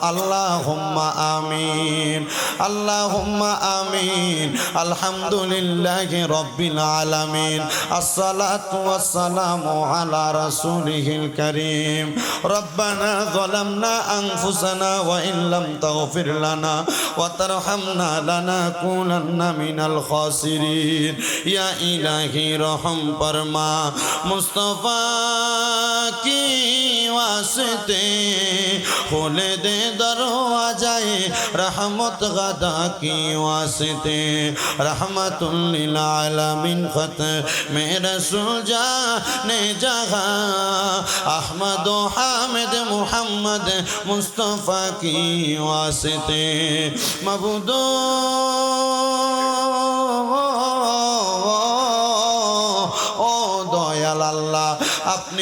আল্লাহুম্মা আমিন আল্লাহুম্মা আমিন, আলহামদুলিল্লাহি রব্বিল আলামিন, আসসালাতু ওয়াসসালামু আলা রাসূলিহিল কারীম। রব্বানা যালামনা আনফুসানা ওয়া ইন লাম তাগফির লানা ওয়া তারহামনা লানাকুনান্না মিনাল খাসিরিন। ইয়া ইলাহি রহম ফরমা। মুস্তাফা কি? আসতে খুলে দে দরওয়াজায়ে রহমত গাদা কি ওয়াসতে। রহমতুল আলমিন খত মে রসুল যা জাগা। আহমদ ও হামেদ মোহাম্মদ মুস্তফা কি ওয়াসতে। মবুদ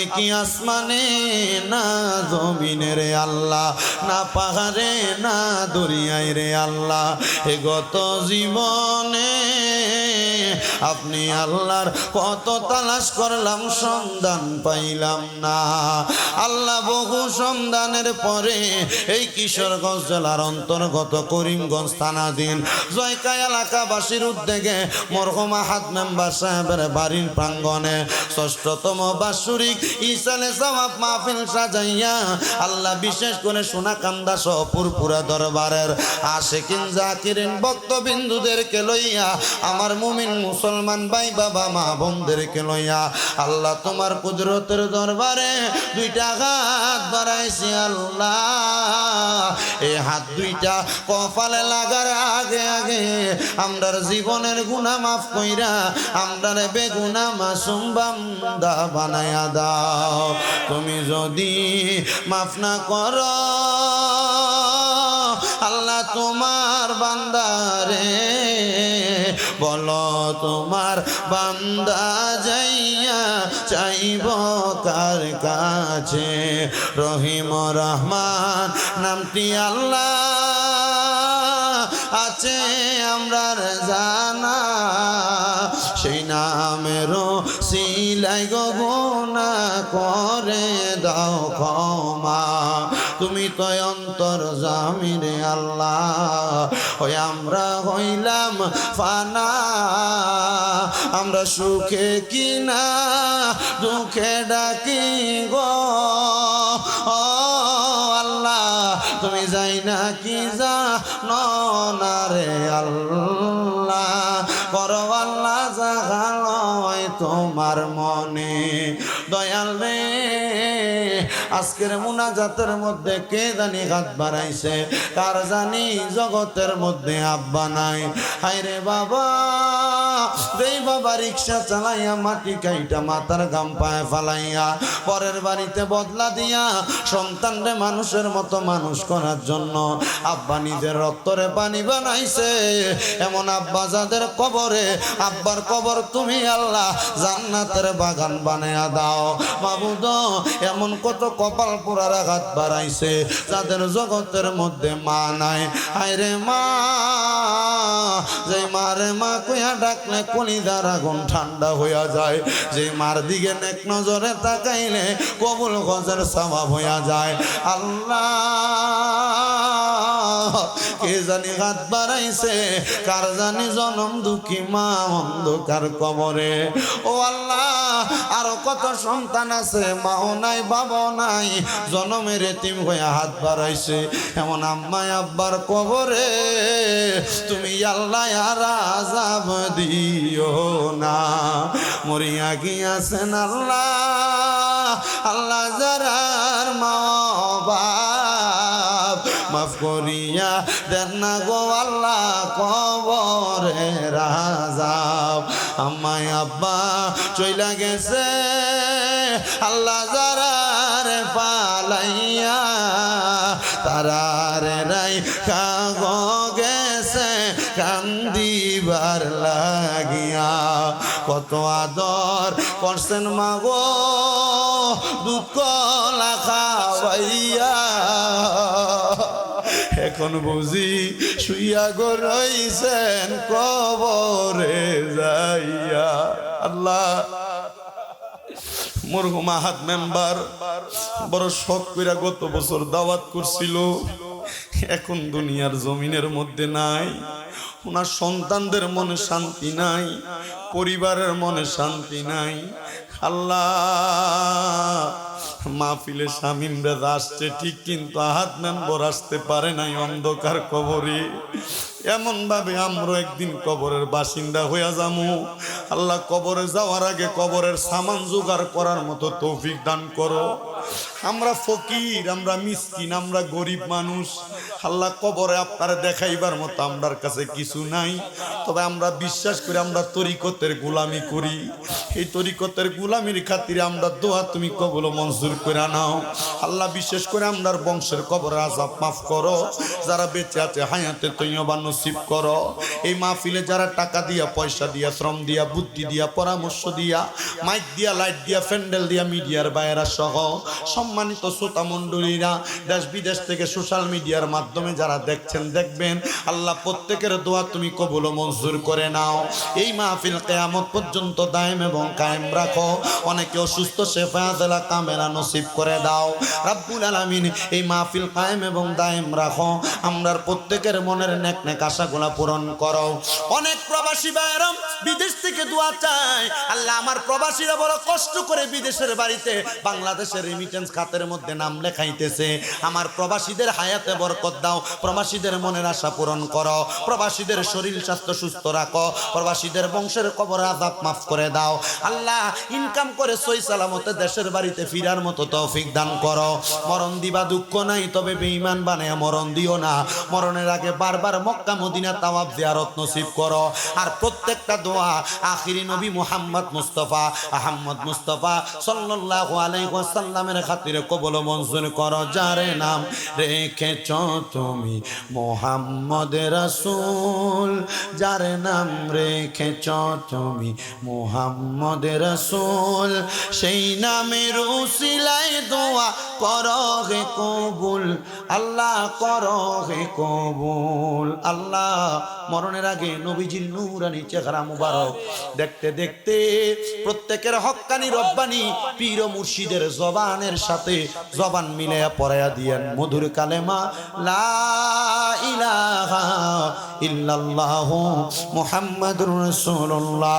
আপনি কি আসমানে, না জমিনে রে আল্লাহ, না পাহাড়ে, না দরিয়ায় রে আল্লাহ। এ গত জীবনে আপনি আল্লাহর কত তালাশ করলাম, সন্ধান পাইলাম না। আল্লাহ বহু সন্ধানের পরে এই কিশোরগঞ্জ জেলার অন্তর্গত করিমগঞ্জ থানাধীন জয়কা এলাকাবাসীর উদ্যোগে মরহমা হাত মেম্বার সাহেবের বাড়ির প্রাঙ্গণে ষষ্ঠতম বাৎসরিক সবাব মাহফিল সাজাইয়া আল্লাহ বিশেষ করে সোনাকান্দা সহ পুরপুরা দরবারের আশেকিন, জাকিরিন, ভক্তবিন্দুদেরকে লইয়া, আমার মুমিন মুসলমান ভাই বাবা, মা বোনদেরকে লইয়া আল্লাহ তোমার কুদরতের দরবারে দুইটা হাত বাড়াইছি আল্লাহ। এই হাত দুইটা কপালে লাগার আগে আগে আমরার জীবনের গুণা মাফ কইরা আমরার বেগুনা মাসুম বান্দা বানায়া দাও। তুমি যদি মাফ না করো, আল্লাহ তোমার বান্দারে বলো, তোমার বান্দা যাইয়া চাইব কার কাছে? রহিম রহমান, নামটি আল্লাহ। সিলাই গোনা করে দাও ক্ষমা। তুমি তো অন্তর জামিরে আল্লাহ। ওই আমরা হইলাম ফানা। আমরা সুখে কিনা, দুঃখে ডাকি গো। আল্লাহ, তুমি যাই না কি যা না রে আল্লাহ? করো আল্লাহ জাগালয় তোমার মনে। দয়াল রে, আজকের মুনাজাতের মধ্যে কে জানি হাত বাড়াইছে? কার জানি জগতের মধ্যে আব্বা নাই? হাইরে বাবা। বাবা রিক্সা চালাইয়া মাটি কাইটা মাথার গাম ফালাইয়া, পরের বাড়িতে বদলা দিয়া সন্তানরে মানুষের মতো মানুষ করার জন্য আব্বা নিজের রক্তরে পানি বানাইছে। এমন আব্বা যাদের কবরে, আব্বার কবর তুমি আল্লাহ জান্নাতের বাগান বানায়া দাও। বাবুদ এমন কত কপাল পোড়ার আঘাত বাড়াইছে যাদের জগতের মধ্যে মা নাই। হায়রে মা যে মারে মা কইয়া ডাকলে কলিদার আগুন ঠান্ডা হইয়া যায়। যে মার দিকে নেক নজরে তাকাইলে কবুল গজের স্বভাব হইয়া যায়। আল্লাহ, কে জানি হাত বাড়াইছে, কার জানি জনম দুঃখী, মা অন্ধকার কবরে। ও আল্লাহ, আরও কত সন্তান আছে, মাও নাই, বাবাও নাই, জনমের এতিম হয়ে হাত বাড়াইছে। এমন আম্মাই আব্বার কবরে তুমি আল্লাহ আজাব দিও না। মরিয়া গিয়াছেন আল্লাহ আল্লাহ যারার মা মাফ করিয়া দেন না গো আল্লাহ কবরে রাজাব। আমায় আব্বা চইলা গেছে, আল্লাহ যারারে পালাইয়া, তারারে রাই কাগ গেছে কান্দিবার লাগিয়া, কত আদর করছেন মাগো, দুঃখ লাখা ভাইয়া এখন বুঝি শুইয়া গো রইছেন কবরে যাইয়া। আল্লাহ, মরহুম আহাদ মেম্বার, বড় শখ কইরা গত বছর দাওয়াত করছিল। এখন দুনিয়ার জমিনের মধ্যে নাই। ওনার সন্তানদের মনে শান্তি নাই, পরিবারের মনে শান্তি নাই। আল্লাহ, মাহফিলে স্বামীন বেদ আসছে ঠিক কিন্তু আহাত মেম্বর আসতে পারে নাই অন্ধকার কবরে। এমন ভাবে আমরা একদিন কবরের বাসিন্দা হইয়া যামু। আল্লাহ কবরে যাওয়ার আগে কবরের সামান জোগাড় করার মতো তৌফিক দান করো। আমরা ফকির, আমরা মিসকিন, আমরা গরিব মানুষ। আল্লাহ কবরে আপনার দেখাইবার মতো আমরার কাছে কিছু নাই। তবে আমরা বিশ্বাস করি আমরা তরিকতের গোলামি করি। এই তরিকতের গোলামির খাতিরে আমরা দোয়া তুমি কবল মঞ্জুর করে নাও। আল্লাহ বিশেষ করে আমরার বংশের কবর আজাব মাফ করো। যারা বেঁচে আছে, হায়াতে তৈবা নসিব করো। এই মাহফিলে যারা টাকা দিয়া, পয়সা দিয়া, শ্রম দিয়া, বুদ্ধি দিয়া, পরামর্শ দিয়া, মাইক দিয়া, লাইট দিয়া, প্যান্ডেল দিয়া মিডিয়ার বাইরা সহ সম্মানিত শ্রোতা মণ্ডলীরা, দেশ বিদেশ থেকে সোশ্যাল মিডিয়ার মাধ্যমে যারা দেখছেন, দেখবেন, আল্লাহ প্রত্যেকের দোয়া তুমি কবুল মঞ্জুর করে নাও। এই মাহফিল কেয়ামত পর্যন্ত দায়েম এবং কায়েম রাখো। অনেকে অসুস্থ শেফা দেলা কামেরা নসিব করে দাও। রাব্বুল আলামিন, এই মাহফিল কায়েম এবং দায়েম রাখো। আমরার প্রত্যেকের মনের নেক নেক আশাগুলা পূরণ করো। অনেক প্রবাসী বাইরম বিদেশ থেকে দোয়া চায়। আল্লাহ আমার প্রবাসীরা বড় কষ্ট করে বিদেশের বাড়িতে বাংলাদেশের রিমিটেন্স খাতের মধ্যে নাম লেখাইতেছে। আমার প্রবাসীদের হায়াতে বরকত দাও, প্রবাসীদের মনের আশা পূরণ করো। প্রবাসীদের শরীর স্বাস্থ্য সুস্থ রাখো, প্রবাসীদের বংশের কবর আজাব মাফ করে দাও। আল্লাহ ইনকাম করে সই সালামতে দেশের বাড়িতে ফিরার মতো তৌফিক দান করো। মরণ দিবা দুঃখ নাই, তবে বেঈমান বানায় মরণ দিও না। মরণের আগে বারবার মক্কা মদিনা তাওয়াব জিয়ারত নসিব করো। আর প্রত্যেকটা দোয়া আখিরি নবী মুহাম্মদ মুস্তফা, আহম্মদ মুস্তফা সাল্লাল্লাহু আলাইহি ওয়াসাল্লামের খাতিরে কবুল মঞ্জুর করো। যারে নাম রেখেছ তুমি মোহাম্মদ রাসূল, যার নাম রেখেছ তুমি মোহাম্মদ রাসূল, সেই নামের উসিলায় দোয়া করো হে কবুল, আল্লাহ করো হে কবুল, আল্লাহ মরণের আগে নবীজির নূরানি চেহারা মুবারক। দেখতে দেখতে প্রত্যেকের হক্কানি রব্বানি পীর মুর্শিদের জবানের সাথে জবান মিলে পড়াইয়া দিয়েন। মধুর কালেমা, লা ইলাহা ইল্লাল্লাহু মুহাম্মাদুর রাসূলুল্লাহ।